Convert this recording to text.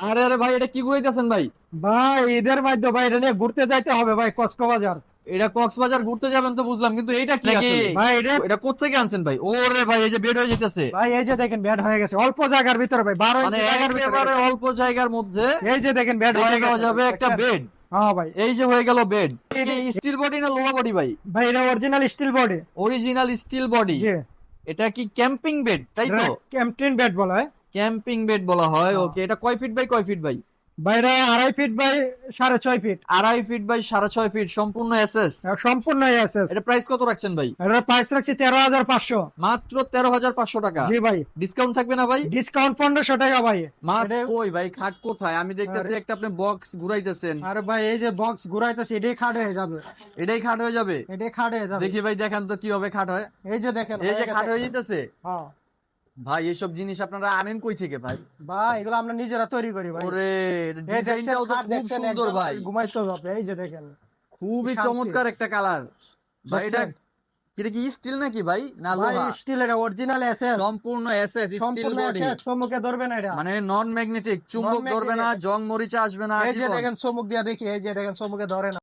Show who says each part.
Speaker 1: আরে আরে ভাই এটা কি ঘুরাইতেছেন ভাই?
Speaker 2: ভাই ঈদের মধ্যে ভাই এটা নিয়ে ঘুরতে যাইতে হবে ভাই কক্সবাজার।
Speaker 1: এটা কক্সবাজার ঘুরতে যাবেন তো বুঝলাম কিন্তু এটা কি?
Speaker 2: ভাই এটা
Speaker 1: এটা কোথেকে আনছেন ভাই? ওরে ভাই এই যে বেড হয়ে যেতেছে
Speaker 2: ভাই এই যে দেখেন ব্যাট হয়ে গেছে। অল্প জায়গার ভিতরে ভাই বারো
Speaker 1: মানে
Speaker 2: ইঞ্চি জায়গার ভিতরে
Speaker 1: অল্প জায়গার মধ্যে
Speaker 2: এই যে দেখেন ব্যাট হয়ে গেছে।
Speaker 1: যাবে একটা বেড
Speaker 2: হ্যাঁ ভাই।
Speaker 1: এই যে হয়ে গেল বেড স্টিল বডি না লোহা বডি ভাই?
Speaker 2: ভাই এটা original steel body
Speaker 1: original steel body
Speaker 2: জি।
Speaker 1: এটা কি ক্যাম্পিং বেড তাই তো?
Speaker 2: ক্যাম্পটিন বেড বলা। হয়
Speaker 1: ক্যাম্পিং বেড বলা হয়
Speaker 2: হ্যাঁ।
Speaker 1: ওকে এটা কয় ফিট বাই কয় ফিট ভাই?
Speaker 2: ভাই এটা আড়াই ফিট বাই সাড়ে ছয় ফিট।
Speaker 1: আড়াই ফিট বাই সাড়ে ছয় ফিট সম্পূর্ণ এসএস?
Speaker 2: সম্পূর্ণ এসএস।
Speaker 1: এটা প্রাইস কত রাখছেন ভাই?
Speaker 2: এটা প্রাইস রাখছি তেরো হাজার পাঁচশো।
Speaker 1: মাত্র তেরো হাজার পাঁচশো টাকা।
Speaker 2: জি ভাই।
Speaker 1: ডিসকাউন্ট থাকবে না ভাই?
Speaker 2: ডিসকাউন্ট পনেরোশো টাকা ভাই।
Speaker 1: ওই ভাই খাট কোথায়? আমি দেখতেছি একটা আপনি বক্স ঘুরাইতেছেন।
Speaker 2: আরে ভাই এই যে বক্স ঘুরাইতেছে এটাই খাট হয়ে যাবে।
Speaker 1: এটাই খাট হয়ে যাবে?
Speaker 2: এটাই খাট হয়ে যাবে।
Speaker 1: দেখি ভাই দেখান তো কীভাবে খাট হয়।
Speaker 2: এই যে দেখেন
Speaker 1: এই যে খাট হয়ে যেতেছে
Speaker 2: হ্যাঁ।
Speaker 1: ভাই এইসব জিনিস আপনারা আনেন কই থেকে ভাই?
Speaker 2: ভাই এগুলো আমরা নিজেরা তৈরি করি ভাই।
Speaker 1: ওরে ডিজাইনটাও তো খুব সুন্দর ভাই।
Speaker 2: ঘুমাইতে হবে এই যে দেখেন।
Speaker 1: খুবই চমৎকার একটা কালার। ভাই এটা এটা কি স্টিল নাকি ভাই? না
Speaker 2: ভাই
Speaker 1: লোহা?
Speaker 2: স্টিল এটা অরিজিনাল এসএস
Speaker 1: সম্পূর্ণ এসএস স্টিল বডি
Speaker 2: চমকে ধরবে না এটা।
Speaker 1: মানে নন ম্যাগনেটিক চুম্বক ধরবে না। জং মরিচা আসবে না
Speaker 2: এই যে দেখেন চমক দিয়া দেখি এই যে দেখেন চমকে ধরে না।